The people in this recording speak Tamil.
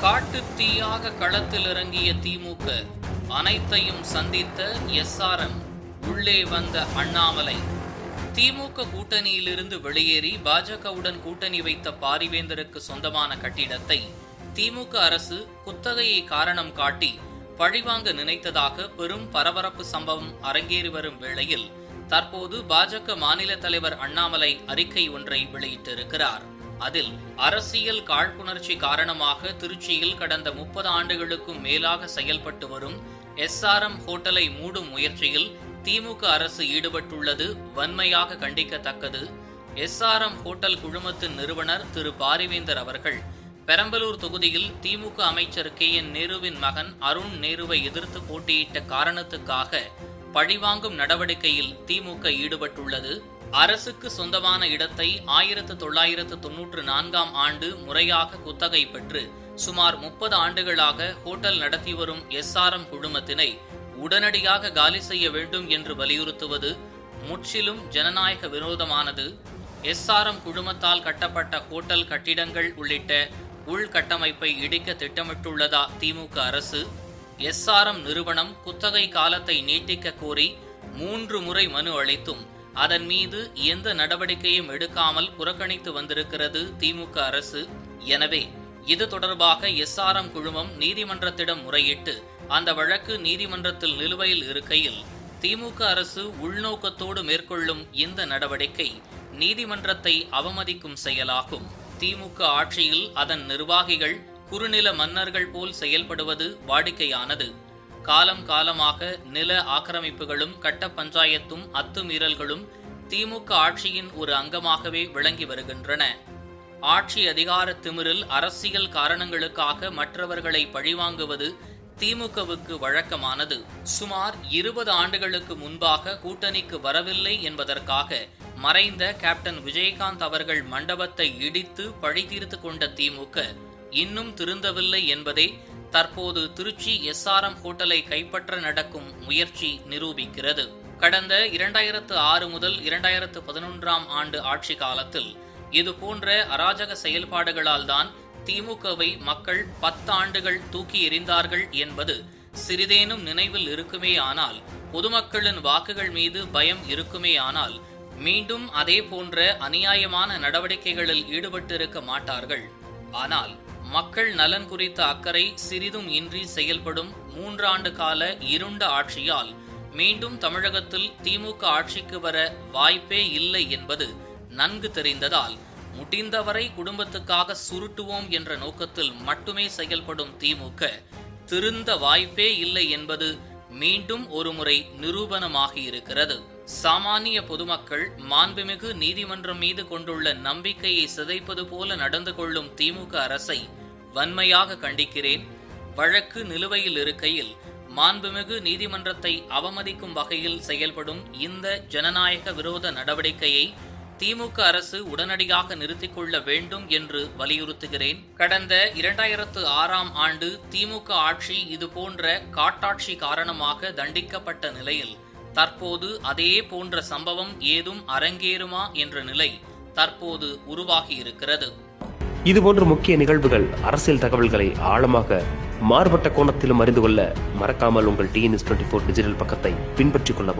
காட்டு தீயாக களத்தில் இறங்கிய திமுக அனைத்தையும் சந்தித்த எஸ்ஆர்எம் உள்ளே வந்த அண்ணாமலை. திமுக கூட்டணியிலிருந்து வெளியேறி பாஜகவுடன் கூட்டணி வைத்த பாரிவேந்தருக்கு சொந்தமான கட்டிடத்தை திமுக அரசு குத்தகையை காரணம் காட்டி பழிவாங்க நினைத்ததாக பெரும் பரபரப்பு சம்பவம் அரங்கேறி வரும் வேளையில் தற்போது பாஜக மாநில தலைவர் அண்ணாமலை அறிக்கை ஒன்றை வெளியிட்டிருக்கிறார். அதில் அரசியல் காழ்ப்புணர்ச்சி காரணமாக திருச்சியில் கடந்த முப்பது ஆண்டுகளுக்கும் மேலாக செயல்பட்டு வரும் எஸ்ஆர்எம் ஹோட்டலை மூடும் முயற்சியில் திமுக அரசு ஈடுபட்டுள்ளது வன்மையாக கண்டிக்கத்தக்கது. எஸ்ஆர்எம் ஹோட்டல் குழுமத்தின் நிறுவனர் திரு. பாரிவேந்தர் அவர்கள் பெரம்பலூர் தொகுதியில் திமுக அமைச்சர் கே. என். நேருவின் மகன் அருண் நேருவை எதிர்த்து போட்டியிட்ட காரணத்துக்காக பழிவாங்கும் நடவடிக்கையில் திமுக ஈடுபட்டுள்ளது. அரசுக்கு சொந்தமான இடத்தை ஆயிரத்து தொள்ளாயிரத்து தொன்னூற்று நான்காம் ஆண்டு முறையாக குத்தகை பெற்று சுமார் முப்பது ஆண்டுகளாக ஹோட்டல் நடத்தி வரும் எஸ்ஆர்எம் குழுமத்தினை உடனடியாக காலி செய்ய வேண்டும் என்று வலியுறுத்துவது முற்றிலும் ஜனநாயக விரோதமானது. எஸ்ஆர்எம் குழுமத்தால் கட்டப்பட்ட ஹோட்டல் கட்டிடங்கள் உள்ளிட்ட உள்கட்டமைப்பை இடிக்க திட்டமிட்டுள்ளதா திமுக அரசு? எஸ்ஆர்எம் நிறுவனம் குத்தகை காலத்தை நீட்டிக்க கோரி மூன்று முறை மனு அளித்தும் அதன் மீது எந்த நடவடிக்கையும் எடுக்காமல் புறக்கணித்து வந்திருக்கிறது திமுக அரசு. எனவே இது தொடர்பாக எஸ்ஆர்எம் குழுமம் நீதிமன்றத்திடம் முறையிட்டு அந்த வழக்கு நீதிமன்றத்தில் நிலுவையில் இருக்கையில் திமுக அரசு உள்நோக்கத்தோடு மேற்கொள்ளும் இந்த நடவடிக்கை நீதிமன்றத்தை அவமதிக்கும் செயலாகும். திமுக ஆட்சியில் அதன் நிர்வாகிகள் குறுநில மன்னர்கள் போல் செயல்படுவது வாடிக்கையானது. காலம் காலமாக நில ஆக்கிரமிப்புகளும் கட்ட பஞ்சாயத்தும் அத்துமீறல்களும் திமுக ஆட்சியின் ஒரு அங்கமாகவே விளங்கி வருகின்றன. ஆட்சி அதிகார திமிரில் அரசியல் காரணங்களுக்காக மற்றவர்களை பழிவாங்குவது திமுகவுக்கு வழக்கமானது. சுமார் இருபது ஆண்டுகளுக்கு முன்பாக கூட்டணிக்கு வரவில்லை என்பதற்காக மறைந்த கேப்டன் விஜயகாந்த் அவர்கள் மண்டபத்தை இடித்து பழி தீர்த்து கொண்ட திமுக இன்னும் திருந்தவில்லை என்பதே தற்போது திருச்சி எஸ்ஆர்எம் ஹோட்டலை கைப்பற்ற நடக்கும் முயற்சி நிரூபிக்கிறது. கடந்த இரண்டாயிரத்து ஆறு முதல் இரண்டாயிரத்து பதினொன்றாம் ஆண்டு ஆட்சி காலத்தில் இது போன்ற அராஜக செயல்பாடுகளால் தான் திமுகவை மக்கள் பத்தாண்டுகள் தூக்கி எறிந்தார்கள் என்பது சிறிதேனும் நினைவில் இருக்குமே ஆனால் பொதுமக்களின் வாக்குகள் மீது பயம் இருக்குமே ஆனால் மீண்டும் அதே போன்ற அநியாயமான நடவடிக்கைகளில் ஈடுபட்டிருக்க மாட்டார்கள். ஆனால் மக்கள் நலன் குறித்த அக்கறை சிறிதும் இன்றி செயல்படும் மூன்றாண்டு கால இருண்ட ஆட்சியால் மீண்டும் தமிழகத்தில் திமுக ஆட்சிக்கு வர வாய்ப்பே இல்லை என்பது நன்கு தெரிந்ததால் முடிந்தவரை குடும்பத்துக்காக சுருட்டுவோம் என்ற நோக்கத்தில் மட்டுமே செயல்படும் திமுக திருந்த வாய்ப்பே இல்லை என்பது மீண்டும் ஒருமுறை நிரூபணமாகி இருக்கிறது. சாமானிய பொதுமக்கள் மாண்புமிகு நீதிமன்றம் மீது கொண்டுள்ள நம்பிக்கையை சிதைப்பது போல நடந்து கொள்ளும் திமுக அரசை வன்மையாக கண்டிக்கிறேன். வழக்கு நிலுவையில் இருக்கையில் மாண்புமிகு நீதிமன்றத்தை அவமதிக்கும் வகையில் செயல்படும் இந்த ஜனநாயக விரோத நடவடிக்கையை திமுக அரசு உடனடியாக நிறுத்திக் கொள்ள வேண்டும் என்று வலியுறுத்துகிறேன். கடந்த இரண்டாயிரத்து ஆறாம் ஆண்டு திமுக ஆட்சி இதுபோன்ற காட்டாட்சி காரணமாக தண்டிக்கப்பட்ட நிலையில் தற்போது அதே போன்ற சம்பவம் ஏதும் அரங்கேறுமா என்ற நிலை தற்போது உருவாகியிருக்கிறது இதுபோன்ற முக்கிய நிகழ்வுகள் அரசியல் தகவல்களை ஆழமாக மாறுபட்ட கோணத்திலும் அறிந்து கொள்ள மறக்காமல் உங்கள் டிஎன்எஸ் டுவெண்ட்டி ஃபோர் டிஜிட்டல் பக்கத்தை பின்பற்றிக் கொள்ளவும்.